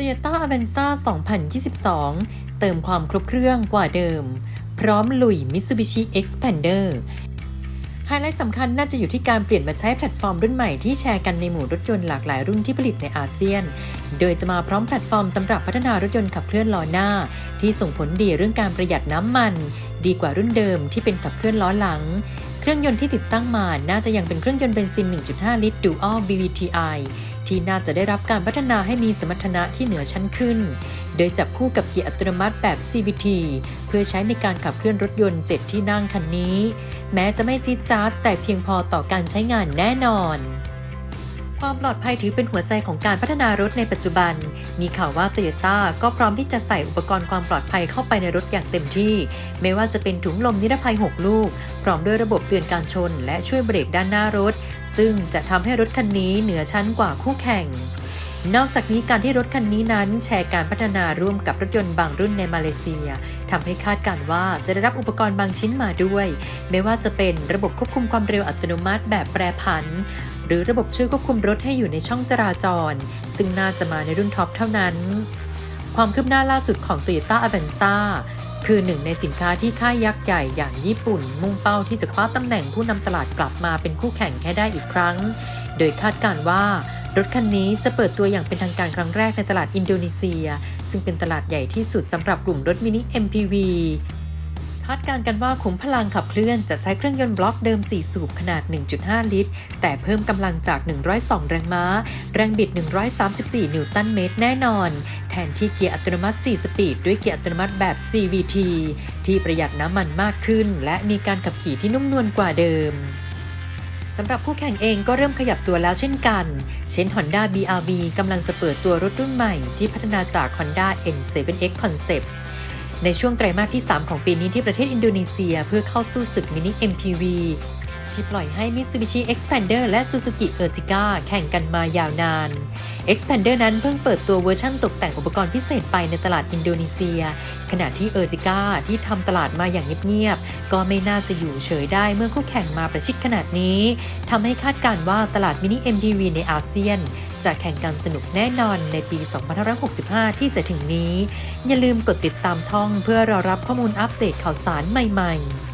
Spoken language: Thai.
Toyota Avanza 2022 เติมความครบเครื่องกว่าเดิม พร้อมลุย Mitsubishi Xpander ไฮไลท์สำคัญน่าจะอยู่ที่การเปลี่ยนมาใช้แพลตฟอร์มรุ่นใหม่ที่แชร์กันในหมู่รถยนต์หลากหลายรุ่นที่ผลิตในอาเซียน โดยจะมาพร้อมแพลตฟอร์มสำหรับพัฒนารถยนต์ขับเคลื่อนล้อหน้า ที่ส่งผลดีเรื่องการประหยัดน้ำมัน ดีกว่ารุ่นเดิมที่เป็นขับเคลื่อนล้อหลัง เครื่องยนต์ที่ติดตั้งมาน่าจะยังเป็นเครื่องยนต์เบนซิน 1.5 ลิตร Dual BVTi ที่น่าจะได้รับการพัฒนาให้มีสมรรถนะที่เหนือชั้นขึ้น โดยจับคู่กับเกียร์อัตโนมัติแบบ CVT เพื่อใช้ในการขับเคลื่อนรถยนต์ 7 ที่นั่งคันนี้ แม้จะไม่จี๊ดจ๊าดแต่เพียงพอต่อการใช้งานแน่นอน ความปลอดภัยถือเป็นหัวใจของการพัฒนารถในปัจจุบัน มีข่าวว่าโตโยต้าก็พร้อมที่จะใส่อุปกรณ์ความปลอดภัยเข้าไปในรถอย่างเต็มที่ ไม่ว่าจะเป็นถุงลมนิรภัย 6 ลูก พร้อมด้วยระบบเตือนการชน และช่วยเบรกด้านหน้ารถ ซึ่งจะทำให้รถคันนี้เหนือชั้นกว่าคู่แข่ง นอกจากนี้การที่รถคันนี้นั้นแชร์การพัฒนาร่วมกับรถยนต์บางรุ่นในมาเลเซียทำให้คาดการว่าจะได้รับอุปกรณ์บางชิ้นมาด้วย ไม่ว่าจะเป็นระบบควบคุมความเร็วอัตโนมัติแบบแปรผัน หรือระบบช่วยควบคุมรถให้อยู่ในช่องจราจร ซึ่งน่าจะมาในรุ่นท็อปเท่านั้น ความคืบหน้าล่าสุดของ Toyota Avanza คือหนึ่งในสินค้าที่ค่ายยักษ์ใหญ่อย่างญี่ปุ่น มุ่งเป้าที่จะคว้าตำแหน่งผู้นำตลาดกลับมาเป็นคู่แข่งให้ได้อีกครั้ง โดยคาดการว่า รถคันนี้จะเปิดตัวอย่างเป็นทางการครั้งแรกในตลาดอินโดนีเซีย ซึ่งเป็นตลาดใหญ่ที่สุดสำหรับกลุ่มรถมินิ MPV คาดการณ์กันว่าขุมพลังขับเคลื่อนจะใช้เครื่องยนต์บล็อกเดิม 4 สูบขนาด 1.5 ลิตร แต่เพิ่มกำลังจาก 102 แรงม้า แรงบิด 134 นิวตันเมตรแน่นอน แทนที่เกียร์อัตโนมัติ 4 สปีดด้วยเกียร์อัตโนมัติแบบ CVT ที่ประหยัดน้ำมันมากขึ้น และมีการขับขี่ที่นุ่มนวลกว่าเดิม สำหรับผู้แข่งเองก็เริ่มขยับตัวแล้วเช่นกัน เช่น Honda BRV กำลังจะเปิดตัวรถรุ่นใหม่ที่พัฒนาจาก Honda N7X Concept ในช่วงไตรมาสที่ 3 ของปีนี้ที่ประเทศอินโดนีเซียเพื่อเข้าสู้ศึกมินิ MPV ที่ปล่อยให้ Mitsubishi Xpander และ Suzuki Ertiga แข่งกันมายาวนาน Xpander นั้นเพิ่งเปิดตัวเวอร์ชั่นตกแต่งอุปกรณ์พิเศษไปในตลาดอินโดนีเซีย ขณะที่ Ertiga ที่ทำตลาดมาอย่างเงียบๆ ก็ไม่น่าจะอยู่เฉยได้เมื่อคู่แข่งมาประชิดขนาดนี้ทำให้คาดการว่าตลาดมินิ MPV ในอาเซียน จะแข่งกันสนุกแน่นอนในปี 2565 ที่จะถึงนี้ อย่าลืมกดติดตามช่องเพื่อรอรับข้อมูลอัปเดตข่าวสารใหม่ ๆ